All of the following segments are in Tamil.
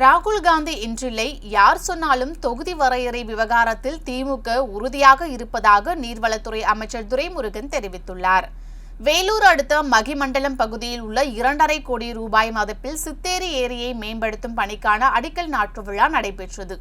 ராகுல் காந்தி இன்றில்லை. யார் சொன்னாலும் தொகுதி வரையறை விவகாரத்தில் திமுக உறுதியாக இருப்பதாக நீர்வளத்துறை அமைச்சர் துரைமுருகன் தெரிவித்துள்ளார். வேலூர் அடுத்த மகிமண்டலம் பகுதியில் உள்ள இரண்டரை கோடி ரூபாய் மதிப்பில் சித்தேரி ஏரியை மேம்படுத்தும் பணிக்கான அடிக்கல் நாட்டு விழா நடைபெற்றது.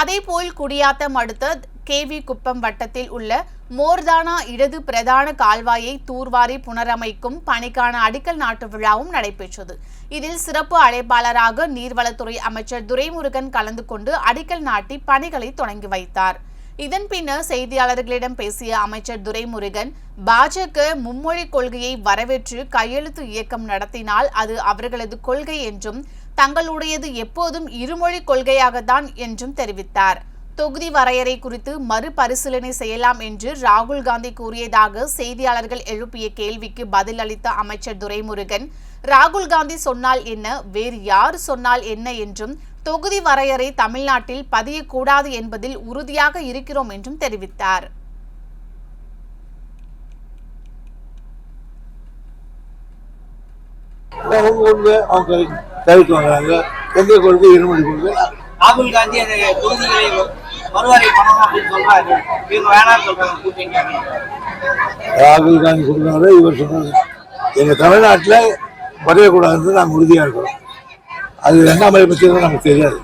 அதேபோல் குடியாத்தம் அடுத்த கேவி குப்பம் வட்டத்தில் உள்ள மோர்தானா இடது பிரதான கால்வாயை தூர்வாரி புனரமைக்கும் பணிக்கான அடிக்கல் நாட்டு விழாவும் நடைபெற்றது. இதில் சிறப்பு அழைப்பாளராக நீர்வளத்துறை அமைச்சர் துரைமுருகன் கலந்து கொண்டு அடிக்கல் நாட்டி பணிகளை தொடங்கி வைத்தார். இதன் பின்னர் செய்தியாளர்களிடம் பேசிய அமைச்சர் துரைமுருகன் பாஜக மும்மொழி கொள்கையை வரவேற்று கையெழுத்து இயக்கம் நடத்தினால் அது அவர்களது கொள்கை என்றும் தங்களுடையது எப்போதும் இருமொழி கொள்கையாகத்தான் என்றும் தெரிவித்தார். தொகுதி வரையறை குறித்து மறுபரிசீலனை செய்யலாம் என்று ராகுல் காந்தி கூறியதாக செய்தியாளர்கள் எழுப்பிய கேள்விக்கு பதில் அளித்த அமைச்சர் துரைமுருகன் ராகுல் காந்தி சொன்னால் என்ன? வேறு யார் சொன்னால் என்ன? என்றும் தொகுதி வரையறை தமிழ்நாட்டில் பதியக்கூடாது என்பதில் உறுதியாக இருக்கிறோம் என்றும் தெரிவித்தார். அவங்க கொள்கை அவங்க தவிர்த்து வர்றாங்க எங்க கொள்கை இருமொழி கொள்கை ராகுல் காந்தி அந்த தொகுதிகளை மறுவாரி பணம் அப்படின்னு சொல்றாரு. இவங்க வேணாம்னு சொல்றாங்க கூட்டணி ராகுல் காந்தி கொடுக்குறாரு இவர் சொன்னாரு. எங்க தமிழ்நாட்டில் வரையக்கூடாதுன்னு நாங்கள் உறுதியாக இருக்கிறோம் அது என்ன மாதிரி பற்றி நமக்கு தெரியாது.